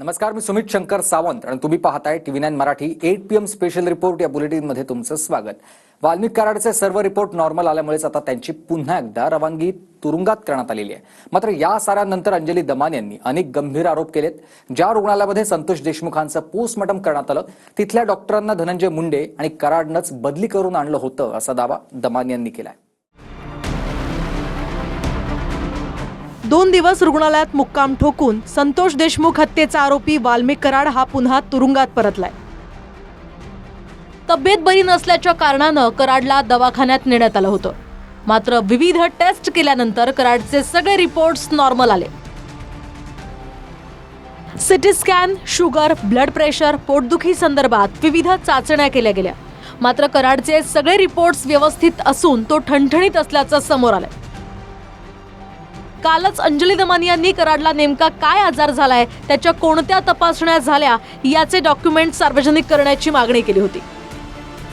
नमस्कार मी सुमित शंकर सावंत आणि तुम्ही पाहताय TV nine Marathi eight P M special report या बुलेटिनमध्ये तुमचं स्वागत. वाल्मिक कराडचे सर्व रिपोर्ट नॉर्मल आल्यामुळेच आता त्यांची पुन्हा एकदा रवानगी तुरुंगात करण्यात आलेली आहे. मात्र या साऱ्यानंतर अंजली दमान यांनी अनेक गंभीर आरोप केलेत. ज्या रुग्णालयामध्ये संतोष देशमुखांचं पोस्टमॉर्टम करण्यात आलं तिथल्या डॉक्टरांना धनंजय मुंडे आणि कराडनंच बदली करून आणलं होतं असा दावा दमान यांनी केलाय. दोन दिवस रुग्णालयात मुक्काम ठोकून संतोष देशमुख हत्येचा आरोपी वाल्मिक कराड हा पुन्हा तुरुंगात परतलाय. तब्येत बरी नसल्याच्या कारणानं कराडला दवाखान्यात नेण्यात आलं होतं. मात्र विविध टेस्ट केल्यानंतर कराडचे सगळे रिपोर्ट्स नॉर्मल आले. CT scan sugar blood pressure पोटदुखी संदर्भात विविध चाचण्या केल्या गेल्या. मात्र कराडचे सगळे रिपोर्ट्स व्यवस्थित असून तो ठणठणीत असल्याचं समोर आलंय. कालच अंजली दमानी यांनी कराडला नेमका काय आजार झालाय त्याच्या कोणत्या तपासण्या झाल्या याचे डॉक्युमेंट सार्वजनिक करण्याची मागणी केली होती.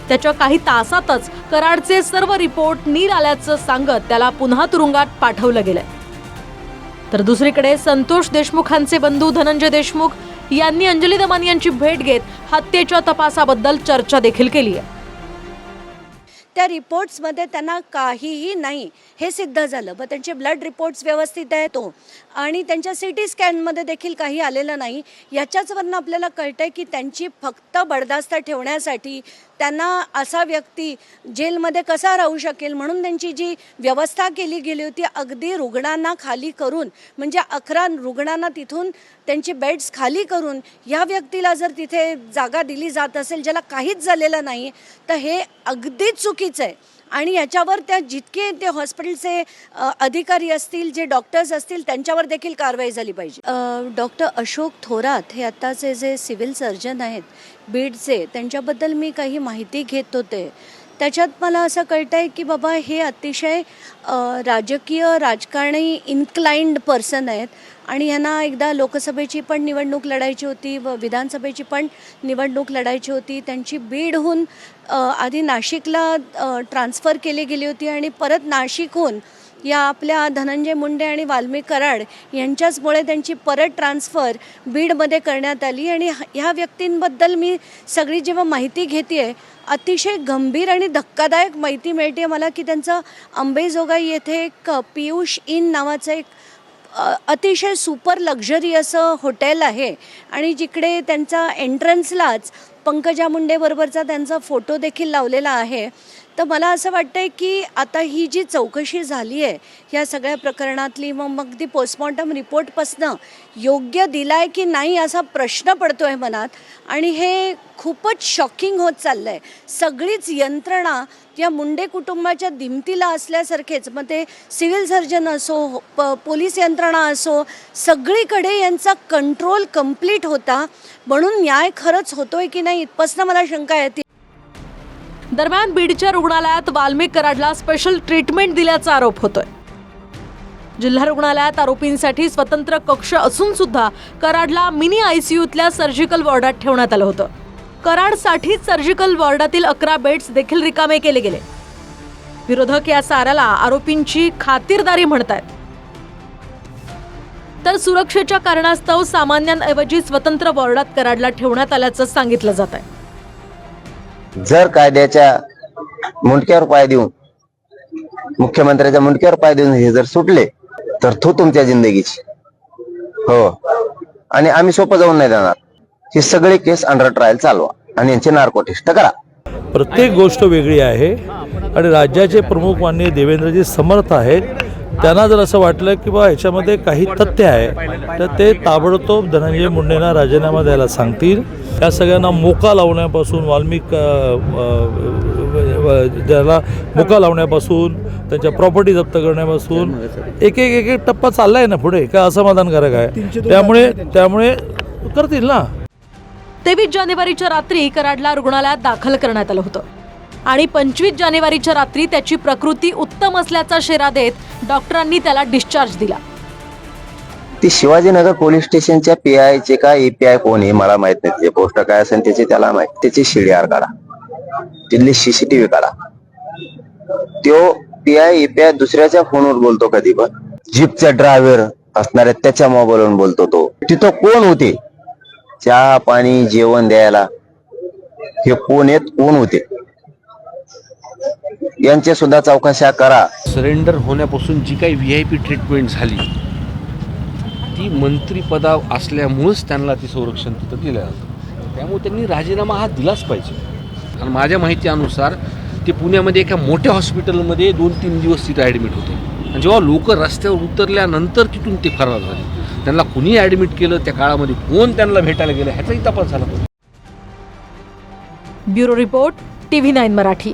त्याच्या काही तासातच कराडचे सर्व रिपोर्ट नीर आल्याचं सांगत त्याला पुन्हा तुरुंगात पाठवलं गेलं तर दुसरीकडे संतोष देशमुखांचे बंधू धनंजय देशमुख यांनी अंजली दमानी यांची भेट घेत हत्येच्या तपासाबद्दल चर्चा देखील केली आहे त्या रिपोर्ट्समध्ये त्यांना काहीही नाही. हे सिद्ध झालं. मग त्यांचे ब्लड रिपोर्ट्स व्यवस्थित आहेत तो. आणि त्यांच्या सी टी स्कॅनमध्ये देखील काही आलेलं नाही. याच्याचवरनं आपल्याला कळतं आहे की त्यांची फक्त बडदास्त ठेवण्यासाठी त्यांना असा व्यक्ती जेलमध्ये कसा राहू शकेल म्हणून त्यांची जी व्यवस्था केली गेली होती अगदी रुग्णांना खाली करून म्हणजे अकरा रुग्णांना तिथून त्यांचे बेड्स खाली करून या व्यक्तीला जर तिथे जागा दिली जात असेल ज्याला काहीच झालेलं नाही तर हे अगदी चुकीचं आहे. आणि याच्यावर त्या जितके ते हॉस्पिटलचे अधिकारी असतील जे डॉक्टर्स असतील त्यांच्यावर देखील कारवाई झाली पाहिजे. डॉक्टर अशोक थोरात हे आत्ताचे जे सिव्हिल सर्जन आहेत बीडचे त्यांच्याबद्दल मी काही माहिती घेत होते. त्याच्यात मला असं कळतं आहे की बाबा हे अतिशय राजकीय राजकारणी इन्क्लाइंड पर्सन आहेत. आणि यांना एकदा लोकसभेची पण निवडणूक लढायची होती व विधानसभेची पण निवडणूक लढायची होती. त्यांची बीडहून आधी नाशिकला ट्रान्सफर केली गेली होती आणि परत नाशिकहून या आपल्या धनंजय मुंडे आणि वाल्मिक कराड यांच्याचमुळे त्यांची परत ट्रान्सफर बीडमध्ये करण्यात आली. आणि ह्या व्यक्तींबद्दल मी सगळी जेव्हा माहिती घेते आहे अतिशय गंभीर आणि धक्कादायक माहिती मिळते मला की त्यांचं अंबेजोगाई येथे एक पियुष इन नावाचं एक अतिशय सुपर लक्झरी असं हॉटेल आहे. आणि जिकडे त्यांचा एंट्रन्सलाच पंकजा मुंडेबरोबरचा त्यांचा फोटो देखील लावलेला आहे. तर मला असं वाटतं आहे की आता ही जी चौकशी झाली आहे ह्या सगळ्या प्रकरणातली मग मग ती पोस्टमॉर्टम रिपोर्टपासनं योग्य दिला आहे की नाही असा प्रश्न पडतो आहे मनात. आणि हे खूपच शॉकिंग होत चाललं आहे सगळीच यंत्रणा या मुंडे कुटुंबाच्या दिमतीला असल्यासारखेच मग ते सिव्हिल सर्जन असो प पोलीस यंत्रणा असो सगळीकडे यांचा कंट्रोल कंप्लीट होता. म्हणून न्याय खरंच होतोय की नाही इथपासनं मला शंका येते दरम्यान बीडच्या रुग्णालयात वाल्मिक कराडला स्पेशल ट्रीटमेंट दिल्याचा आरोप होतोय. जिल्हा रुग्णालयात आरोपींसाठी स्वतंत्र कक्ष असून सुद्धा कराडला मिनी आयसीयूतल्या सर्जिकल वॉर्डात ठेवण्यात आलं होतं. कराडसाठीच सर्जिकल वॉर्डातील अकरा बेड्स देखील रिकामे केले गेले. विरोधक या साऱ्याला आरोपींची खातिरदारी म्हणतायत. तर सुरक्षेच्या कारणास्तव सामान्यांऐवजी स्वतंत्र वॉर्डात कराडला ठेवण्यात आल्याचं सांगितलं जात आहे. जर कायद्याच्या मुंडक्यावर पाय देऊन मुख्यमंत्र्याच्या मुंडक्यावर पाय देऊन हे जर सुटले तर तो तुमच्या जिंदगीची. हो. आणि आम्ही सोपं जाऊन नाही देणार ही सगळे केस अंडर ट्रायल चालवा आणि यांचे नार्को टेस्ट करा. प्रत्येक गोष्ट वेगळी आहे आणि राज्याचे प्रमुख माननीय देवेंद्रजी समर्थ आहेत. त्यांना जर असं वाटलं की बा ह्याच्यामध्ये काही तथ्य आहे तर ते ताबडतोब धनंजय मुंडेंना राजीनामा द्यायला सांगतील. त्या सगळ्यांना मोका लावण्यापासून वाल्मिक ज्याला मोका लावण्यापासून त्यांच्या प्रॉपर्टी जप्त करण्यापासून एक एक एक एक टप्पा चालला आहे ना पुढे काय असमाधानकारक आहे. त्यामुळे त्यामुळे करतील ना. तेवीस जानेवारीच्या रात्री कराडला रुग्णालयात दाखल करण्यात आलं होतं. आणि पंचवीस जानेवारीच्या रात्री त्याची प्रकृती उत्तम असल्याचा शेरा देत डॉक्टरांनी त्याला डिस्चार्ज दिला. ती शिवाजीनगर पोलीस स्टेशनच्या पी आय चे काय एपीआय कोण आहे मला माहीत नाही. त्याचे पोस्ट काय असेल त्याचे त्याला माहीत. त्याची शिडीआर काढा. तिथली सीसीटीव्ही काढा. तो पी आय एपीआय दुसऱ्याच्या फोनवर बोलतो कधी पण. जीपचा ड्रायव्हर असणाऱ्या त्याच्या मोबाईलवरून बोलतो तो. तिथं कोण होते? चहा पाणी जेवण द्यायला. हे कोण आहेत? कोण होते? यांच्या सुद्धा चौकशा करा. सरेंडर होण्यापासून जी काही व्ही आय पी ट्रीटमेंट झाली ती मंत्रीपदा असल्यामुळंच त्यांना ते संरक्षण तिथं दिलं जातं त्यामुळे त्यांनी राजीनामा हा दिलाच पाहिजे. आणि माझ्या माहितीनुसार ते पुण्यामध्ये एका मोठ्या हॉस्पिटलमध्ये दोन तीन दिवस तिथे ॲडमिट होते. आणि जेव्हा लोक रस्त्यावर उतरल्यानंतर तिथून ते फरार झाले. त्यांना कुणी ॲडमिट केलं त्या काळामध्ये कोण त्यांना भेटायला गेलं ह्याचाही तपास झाला पाहिजे. Bureau report TV nine Marathi.